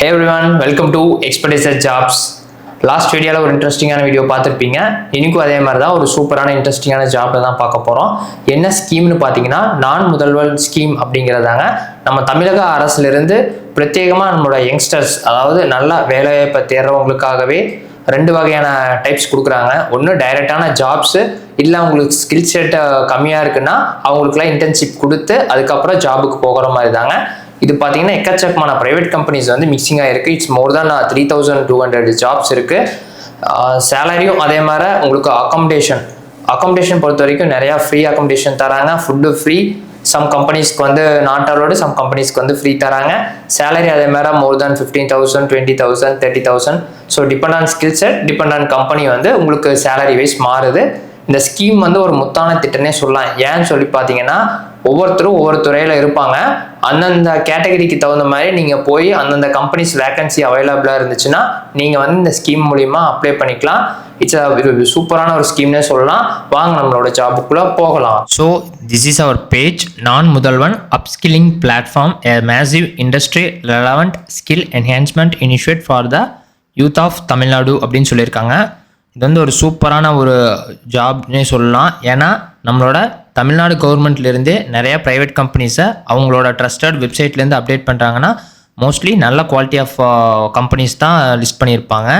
Hey everyone welcome to Expertiser jobs last வீடியோவில் ஒரு இன்ட்ரெஸ்டிங்கான வீடியோ பார்த்துருப்பீங்க. இன்னைக்கும் அதே மாதிரி தான் ஒரு சூப்பரான இன்ட்ரெஸ்டிங்கான ஜாப்பில் தான் பார்க்க போகிறோம் என்ன ஸ்கீம்னு பார்த்தீங்கன்னா நான் முதல்வர் ஸ்கீம் அப்படிங்கிறதாங்க. நம்ம தமிழக அரசுலேருந்து பிரத்யேகமாக நம்மளோட யங்ஸ்டர்ஸ் அதாவது நல்லா வேலைவாய்ப்பை தேர்றவங்களுக்காகவே ரெண்டு வகையான டைப்ஸ் கொடுக்குறாங்க. ஒன்று டைரெக்டான ஜாப்ஸு இல்லை அவங்களுக்கு ஸ்கில் செட்டை கம்மியாக இருக்குன்னா அவங்களுக்குலாம் இன்டர்ன்ஷிப் கொடுத்து அதுக்கப்புறம் ஜாபுக்கு போகிற மாதிரி தாங்க இது பார்த்தீங்கன்னா எக்கச்சக்கமான ப்ரைவேட் கம்பெனிஸ் வந்து மிக்சிங்காக இருக்குது it's more than three thousand two hundred jobs இருக்குது சேலரியும் அதே மாதிரி உங்களுக்கு அக்காமடேஷன் அக்காமடேஷன் பொறுத்த வரைக்கும் நிறையா ஃப்ரீ அக்காமடேஷன் தராங்க. ஃபுட்டு ஃப்ரீ சம் கம்பெனிஸ்க்கு வந்து நாட் அலோடு சம் கம்பெனிஸ்க்கு வந்து ஃப்ரீ தராங்க. சேலரி அதே மாதிரி more than fifteen thousand twenty thousand thirty thousand so depend on skill set depend on company வந்து உங்களுக்கு சேலரி வைஸ் மாறுது. இந்த ஸ்கீம் வந்து ஒரு முத்தான திட்டனே சொல்லலாம். ஏன்னு சொல்லி பார்த்தீங்கன்னா ஒவ்வொருத்தரும் ஒவ்வொரு துறையில் இருப்பாங்க. அந்தந்த கேட்டகரிக்கு தகுந்த மாதிரி நீங்கள் போய் அந்தந்த கம்பெனிஸ் வேகன்சி அவைலபிளாக இருந்துச்சுன்னா நீங்கள் வந்து இந்த ஸ்கீம் மூலிமா அப்ளை பண்ணிக்கலாம். இட்ஸ் அ சூப்பரான ஒரு ஸ்கீம்னே சொல்லலாம். வாங்க நம்மளோட ஜாபுக்குள்ளே போகலாம். So this is our page Naan Mudhalvan. Upskilling platform a massive industry relevant skill enhancement initiate for the youth of Tamil Nadu அப்படின்னு சொல்லியிருக்காங்க. இது வந்து ஒரு சூப்பரான ஒரு ஜாப்னே சொல்லலாம். ஏன்னா நம்மளோட தமிழ்நாடு கவர்மெண்ட்லேருந்தே நிறையா ப்ரைவேட் கம்பெனிஸை அவங்களோட ட்ரஸ்டட் வெப்சைட்லேருந்து அப்டேட் பண்ணுறாங்கன்னா மோஸ்ட்லி நல்ல குவாலிட்டி ஆஃப் கம்பெனிஸ் தான் லிஸ்ட் பண்ணியிருப்பாங்க.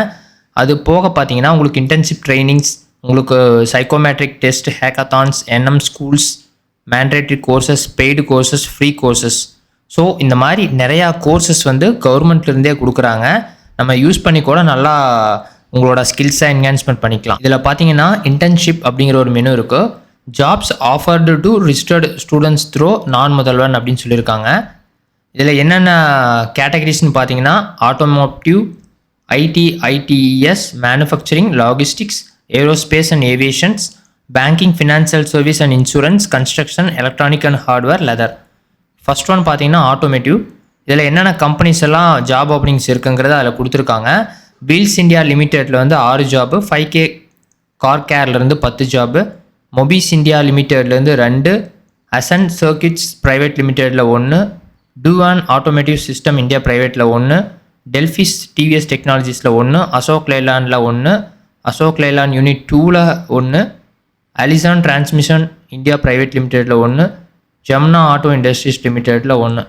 அது போக பார்த்தீங்கன்னா உங்களுக்கு இன்டர்ன்ஷிப் ட்ரைனிங்ஸ் உங்களுக்கு psychometric test hackathons NM schools mandatory courses paid courses free courses so இந்த மாதிரி நிறையா கோர்சஸ் வந்து கவர்மெண்ட்லேருந்தே கொடுக்குறாங்க. நம்ம யூஸ் பண்ணி கூட நல்லா உங்களோட ஸ்கில்ஸை என்ஹான்ஸ்மெண்ட் பண்ணிக்கலாம். இதில் பார்த்தீங்கன்னா இன்டர்ன்ஷிப் அப்படிங்கிற ஒரு மெனு இருக்குது jobs offered to registered students through Naan Mudhalvan அப்படின்னு சொல்லியிருக்காங்க. இதில் என்னென்ன கேட்டகரிஸ்னு பார்த்தீங்கன்னா automotive IT ITES manufacturing logistics aerospace and aviations banking financial service and insurance construction electronic and hardware leather first one பார்த்தீங்கன்னா ஆட்டோமேட்டிவ் இதில் என்னென்ன கம்பெனிஸ் எல்லாம் ஜாப் ஓப்பனிங்ஸ் இருக்குங்கிறத அதில் கொடுத்துருக்காங்க. வீல்ஸ் இந்தியா லிமிடெட்டில் வந்து ஆறு ஜாப்பு ஃபைவ் கே கார் கேர்லேருந்து பத்து ஜாப்பு மொபிஸ் இந்தியா லிமிடெட்லேருந்து ரெண்டு அசன் சர்க்கிட்ஸ் ப்ரைவேட் லிமிடெட்டில் ஒன்று டூவான் ஆட்டோமேட்டிவ் சிஸ்டம் இந்தியா ப்ரைவேட்டில் ஒன்று டெல்ஃபிஸ் டிவிஎஸ் டெக்னாலஜிஸில் ஒன்று அசோக் லேலாண்டில் ஒன்று அசோக் லேலாண்ட் யூனிட் டூவில் ஒன்று அலிசான் டிரான்ஸ்மிஷன் இந்தியா ப்ரைவேட் லிமிடெட்டில் ஒன்று ஜம்னா ஆட்டோ இண்டஸ்ட்ரீஸ் லிமிடெட்டில் ஒன்று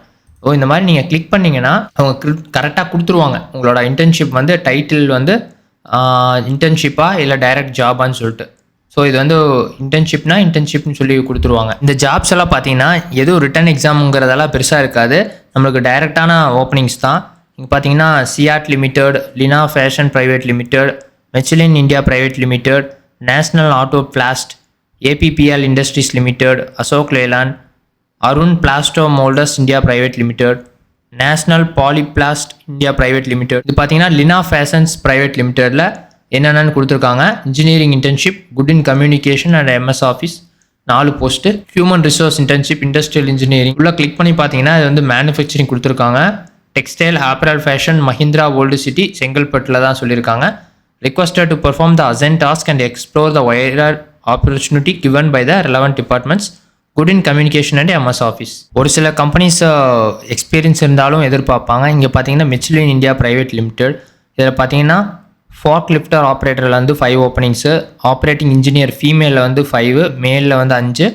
ஓ இந்த மாதிரி நீங்கள் கிளிக் பண்ணிங்கன்னா அவங்க கரெக்டாக கொடுத்துருவாங்க. உங்களோட இன்டர்ன்ஷிப் வந்து டைட்டில் வந்து இன்டர்ன்ஷிப்பாக இல்லை டைரக்ட் ஜாபான்னு சொல்லிட்டு. ஸோ இது வந்து இன்டர்ன்ஷிப்னா இன்டர்ன்ஷிப்னு சொல்லி கொடுத்துருவாங்க. இந்த ஜாப்ஸ் எல்லாம் பார்த்தீங்கன்னா எதுவும் ரிட்டன் எக்ஸாமுங்கிறதெல்லாம் பெருசாக இருக்காது. நம்மளுக்கு டைரெக்டான ஓப்பனிங்ஸ் தான். இங்கே பார்த்தீங்கன்னா CEAT limited Leena fashion private limited Michelin India private limited national auto plast ABPL industries limited Ashok Leyland Arun plasto moulders India private limited national polyplast India private limited இது பார்த்தீங்கன்னா Lina fashions private லிமிடெட்டில் என்னென்னு கொடுத்துருக்காங்க. Engineering internship good in communication and MS office நாலு post human resource internship industrial engineering உள்ள click பண்ணி பார்த்தீங்கன்னா இது வந்து மேனுஃபேக்சரிங் கொடுத்துருக்காங்க. Textile apparel fashion Mahindra world city செங்கல்பட்டில் தான் சொல்லியிருக்காங்க. Requested to perform the assigned task and explore the wider opportunity given by the relevant departments good in communication and MS office ஒரு சில கம்பெனிஸ் எக்ஸ்பீரியன்ஸ் இருந்தாலும் எதிர்பார்ப்பாங்க. இங்கே பார்த்தீங்கன்னா மிச்சிலின் இந்தியா ப்ரைவேட் லிமிடெட் இதில் பார்த்தீங்கன்னா ஃபார்க் லிஃப்டர் ஆப்ரேட்டரில் வந்து ஃபைவ் ஓப்பனிங்ஸு ஆப்ரேட்டிங் இன்ஜினியர் ஃபீமேலில் வந்து ஃபைவ் மேலில் வந்து அஞ்சு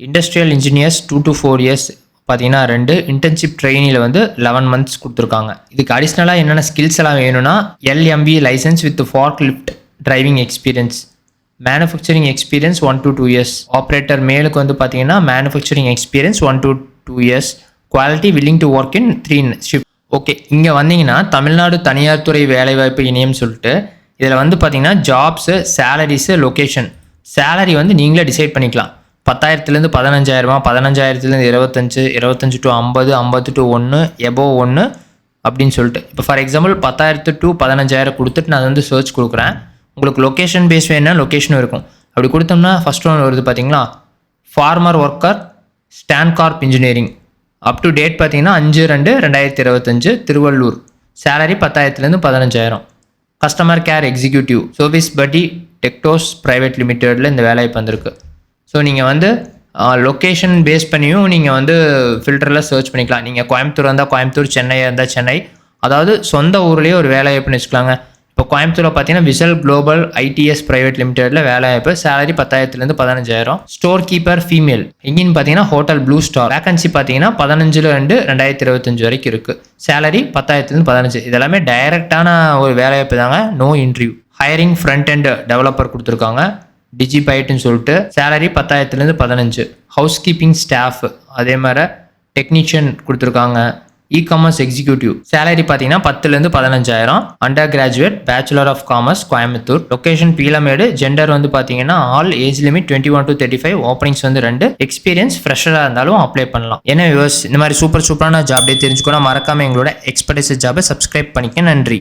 industrial engineers two to four years பார்த்தீங்கன்னா ரெண்டு இன்டர்ன்ஷிப் ட்ரெயினியில் வந்து லெவன் மந்த்ஸ் கொடுத்துருக்காங்க. இதுக்கு அடிஷ்னலாக என்னென்ன ஸ்கில்ஸ் எல்லாம் வேணும்னா LMV licence with fork lift driving experience manufacturing experience one to two years operator மேலுக்கு வந்து பார்த்தீங்கன்னா manufacturing experience one to two years quality willing to work in three shift okay இங்கே வந்தீங்கன்னா தமிழ்நாடு தனியார் துறை வேலைவாய்ப்பு இணையம் சொல்லிட்டு இதில் வந்து பார்த்தீங்கன்னா ஜாப்ஸு சேலரிஸு லொக்கேஷன் சேலரி வந்து நீங்களே டிசைட் பண்ணிக்கலாம். பத்தாயிரத்துலேருந்து பதினஞ்சாயிரமா பதினஞ்சாயிரத்துலேருந்து இருபத்தஞ்சு இருபத்தஞ்சு டு ஐம்பது ஐம்பது டு ஒன்று எபோ ஒன்று அப்படின்னு சொல்லிட்டு. இப்போ ஃபார் எக்ஸாம்பிள் பத்தாயிரத்து டு பதினஞ்சாயிரம் கொடுத்துட்டு நான் வந்து சர்ச் கொடுக்குறேன். உங்களுக்கு லொக்கேஷன் பேஸ் வேணும்னா லொக்கேஷனும் இருக்கும். அப்படி கொடுத்தோம்னா ஃபஸ்ட் ஒன்று வருது பார்த்தீங்களா former worker Stancorp engineering up to date பார்த்தீங்கன்னா அஞ்சு ரெண்டு ரெண்டாயிரத்தி இருபத்தஞ்சு திருவள்ளூர். சேலரி பத்தாயிரத்துலேருந்து பதினஞ்சாயிரம். கஸ்டமர் கேர் எக்ஸிக்யூட்டிவ் சர்வீஸ் பட்டி டெக்டோஸ் ப்ரைவேட் லிமிட்டெடில் இந்த வேலைவாய்ப்பு வந்திருக்கு. ஸோ நீங்கள் வந்து லொக்கேஷன் பேஸ் பண்ணியும் நீங்கள் வந்து ஃபில்டரில் சர்ச் பண்ணிக்கலாம். நீங்கள் கோயம்புத்தூர் இருந்தால் கோயம்புத்தூர் சென்னை இருந்தால் சென்னை. அதாவது சொந்த ஊர்லேயே ஒரு வேலை வாய்ப்புன்னு வச்சுக்கலாங்க. இப்போ கோயம்புத்தூரில் பார்த்தீங்கன்னா விசல் குளோபல் ஐடிஎஸ் பிரைவேட் லிமிடெட்ல வேலை வாய்ப்பு சேலரி பத்தாயிரத்துலேருந்து பதினஞ்சாயிரம். ஸ்டோர் கீப்பர் ஃபீமேல் எங்கேன்னு பார்த்தீங்கன்னா ஹோட்டல் ப்ளூ ஸ்டார் வேகன்சி பார்த்தீங்கன்னா பதினஞ்சுல ரெண்டு ரெண்டாயிரத்தி இருபத்தஞ்சு வரைக்கும் இருக்கு. சேலரி பத்தாயிரத்துலேருந்து பதினஞ்சு. இதெல்லாமே டைரக்டான ஒரு வேலைவாய்ப்பு தாங்க. No interview hiring front and developer கொடுத்துருக்காங்க. டிஜிபைட்னு சொல்லிட்டு சேலரி பத்தாயிரத்துலேருந்து பதினஞ்சு. ஹவுஸ் கீப்பிங் ஸ்டாஃப் அதே மாதிரி டெக்னீஷியன் கொடுத்துருக்காங்க. இ காமர்ஸ் எக்ஸிக்யூட்டிவ் சேலரி பார்த்தீங்கன்னா பத்துலேருந்து பதினஞ்சாயிரம். Under graduate bachelor of commerce Coimbatore location Peelamedu gender வந்து பார்த்தீங்கன்னா all age limit twenty one to thirty five openings வந்து ரெண்டு. எக்ஸ்பீரியன்ஸ் ஃப்ரெஷராக இருந்தாலும் அப்ளை பண்ணலாம். ஏன்னா வியூவர்ஸ் இந்த மாதிரி சூப்பர் சூப்பரான ஜாப் டே தெரிஞ்சுக்கணும் மறக்காம எங்களோட எக்ஸ்பர்டைஸ் ஜாபை சப்ஸ்கிரைப் பண்ணிக்க. நன்றி.